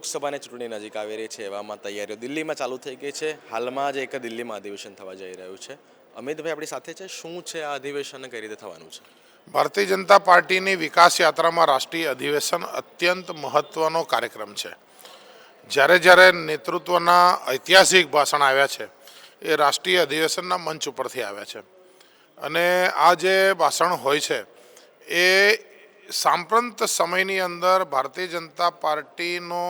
લોકસભાની ચૂંટણી નજીક આવી રહી છે એવામાં તૈયારીઓ દિલ્હીમાં ચાલુ થઈ ગઈ છે. હાલમાં જ એક દિલ્હીમાં અધિવેશન થવા જઈ રહ્યું છે. અમિતભાઈ, આપણી સાથે છે? શું છે આ અધિવેશન? કઈ રીતે થવાનું છે? ભારતીય જનતા પાર્ટીની વિકાસ યાત્રામાં રાષ્ટ્રીય અધિવેશન અત્યંત મહત્વનો કાર્યક્રમ છે. જ્યારે જ્યારે નેતૃત્વના ઐતિહાસિક ભાષણ આવ્યા છે, એ રાષ્ટ્રીય અધિવેશનના મંચ ઉપરથી આવ્યા છે. અને આ જે ભાષણ હોય છે, એ સાંપ્રત સમયની અંદર ભારતીય જનતા પાર્ટીનો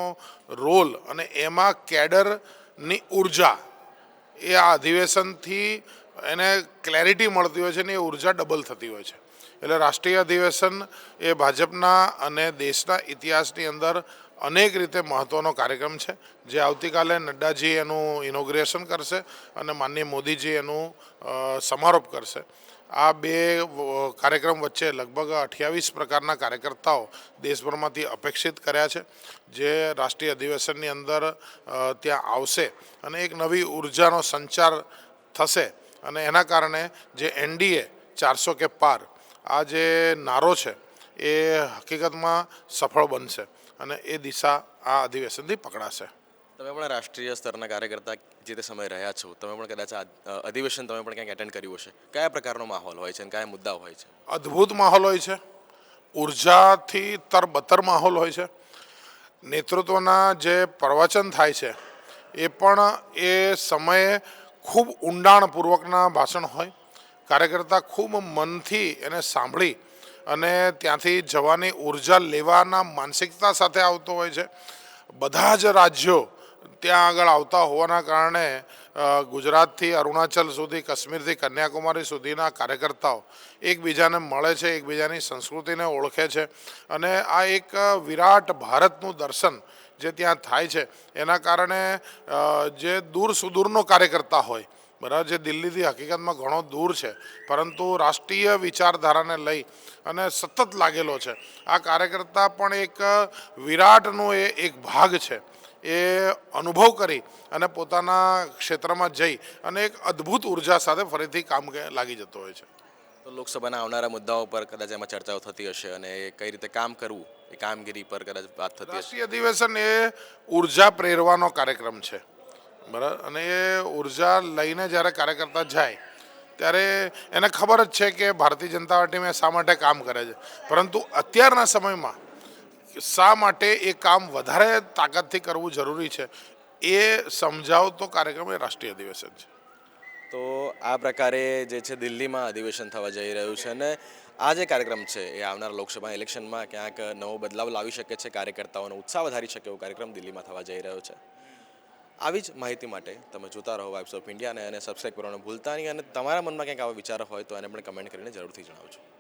રોલ અને એમાં કેડરની ઊર્જા એ આ અધિવેશનથી એને ક્લેરિટી મળતી હોય છે ને એ ઊર્જા ડબલ થતી હોય છે. એટલે રાષ્ટ્રીય અધિવેશન એ ભાજપના અને દેશના ઇતિહાસની અંદર અનેક રીતે મહત્ત્વનો કાર્યક્રમ છે. જે આવતીકાલે નડ્ડાજી એનું ઇનોગ્રેશન કરશે અને માનનીય મોદીજી એનું સમારોપ કરશે. આ બે કાર્યક્રમ વચ્ચે લગભગ અઠ્યાવીસ પ્રકારના કાર્યકર્તાઓ દેશભરમાંથી અપેક્ષિત કર્યા છે. જે રાષ્ટ્રીય અધિવેશનની અંદર ત્યાં આવશે અને એક નવી ઉર્જાનો સંચાર થશે. અને એના કારણે જે એનડીએ ચારસો કે પાર આ જે નારો છે એ હકીકતમાં સફળ બનશે અને એ દિશા આ અધિવેશનથી પકડાશે. તમે પણ રાષ્ટ્રીય સ્તરના કાર્યકર્તા જે તે સમય રહ્યા છો તમે પણ કદાચ આ અધિવેશન તમે પણ ક્યાંક એટેન્ડ કર્યું હશે. કયા પ્રકારનો માહોલ હોય છે અને કયા મુદ્દાઓ હોય છે? અદ્ભુત માહોલ હોય છે. ઉર્જાથી તરબતર માહોલ હોય છે. નેતૃત્વના જે પ્રવચન થાય છે એ પણ એ સમયે ખૂબ ઊંડાણપૂર્વકના ભાષણ હોય. કાર્યકર્તા ખૂબ મનથી એને સાંભળી અને ત્યાંથી જવાની ઊર્જા લેવાના માનસિકતા સાથે આવતો હોય છે. બધા જ રાજ્યો ત્યાં આગળ આવતા હોવાના કારણે ગુજરાતથી અરુણાચલ સુધી, કાશ્મીરથી કન્યાકુમારી સુધીના કાર્યકર્તાઓ એકબીજાને મળે છે, એકબીજાની સંસ્કૃતિને ઓળખે છે અને આ એક વિરાટ ભારતનું દર્શન જે ત્યાં થાય છે, એના કારણે જે દૂર સુદૂરનો કાર્યકર્તા હોય, બરાબર, જે દિલ્હીથી હકીકતમાં ઘણો દૂર છે, પરંતુ રાષ્ટ્રીય વિચારધારાને લઈ અને સતત લાગેલો છે, આ કાર્યકર્તા પણ એક વિરાટનો એ એક ભાગ છે. એ અનુભવ કરી અને પોતાના ક્ષેત્રમાં જઈ અને એક અદ્ભુત ઊર્જા સાથે ફરીથી કામ લાગી જતો હોય છે. તો લોકસભાના આવનારા મુદ્દાઓ પર કદાચ એમાં ચર્ચાઓ થતી હશે અને એ કઈ રીતે કામ કરવું એ કામગીરી પર કદાચ વાત થતી હશે? રાષ્ટ્રીય અધિવેશન એ ઊર્જા પ્રેરવાનો કાર્યક્રમ છે. બરાબર? અને એ ઊર્જા લઈને જ્યારે કાર્યકર્તા જાય ત્યારે એને ખબર જ છે કે ભારતીય જનતા પાર્ટી મેં શા માટે કામ કરે છે. પરંતુ અત્યારના સમયમાં શા માટે એ કામ વધારે તાકાતથી કરવું જરૂરી છે, એ સમજાવતો કાર્યક્રમ એ રાષ્ટ્રીય અધિવેશન છે. તો આ પ્રકારે જે છે દિલ્હીમાં અધિવેશન થવા જઈ રહ્યું છે અને આ જે કાર્યક્રમ છે એ આવનારા લોકસભા ઇલેક્શનમાં ક્યાંક નવો બદલાવ લાવી શકે છે, કાર્યકર્તાઓનો ઉત્સાહ વધારી શકે એવો કાર્યક્રમ દિલ્હીમાં થવા જઈ રહ્યો છે. આવી જ માહિતી માટે તમે જોતા રહો વાઇબ્સ ઓફ ઇન્ડિયાને અને સબસ્ક્રાઈબ કરવાનું ભૂલતા નહીં અને તમારા મનમાં ક્યાંક આવા વિચારો હોય તો એને પણ કમેન્ટ કરીને જરૂરથી જણાવજો.